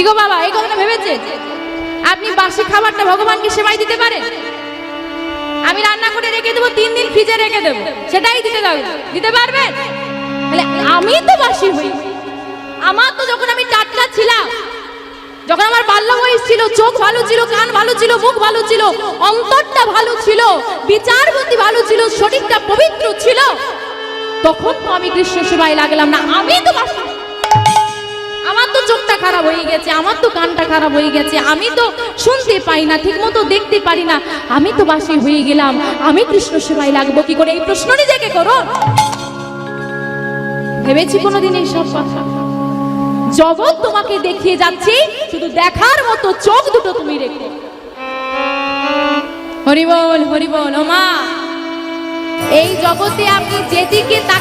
কি গো বাবা, এই কথাটা ভেবেছে? আপনি বাসি খাবারটা ভগবানকে সেবাই দিতে আমি রান্না করে রেখে দেবো, তিন দিন ফ্রিজে রেখে দেবো। সেটাই দিতে যাব দিতে পারবেন? তাহলে আমি তো বাসি হই। আমার তো যখন আমি টাটকা ছিলাম, যখন আমার বাল্য বয়স ছিল, চোখ ভালো ছিল, কান ভালো ছিল, মুখ ভালো ছিল, অন্তরটা ভালো ছিল বিচার বুদ্ধি ভালো ছিল শরীরটা পবিত্র ছিল, তখন তো আমি কৃষ্ণ সেবায় লাগলাম না। আমি তো বাসি খারাপ হয়ে গেছে, আমার তো কানটা খারাপ হয়ে গেছে, আমি তো শুনতে পাই না ঠিক মতো দেখতে পারি না। আমি তো বাসি হয়ে গেলাম, আমি কৃষ্ণ সেবায় লাগবো, কি করে এই প্রশ্ন নিজেকে করো? ভেবেছি কোনোদিন এইসব কথা। জগৎ তোমাকে দেখিয়ে যাচ্ছে, শুধু দেখার মতো চোখ দুটো তুমি রেখো। হরিবল হরিবল ও মা এই জগতে আপনি যেদিকে তাকাবেন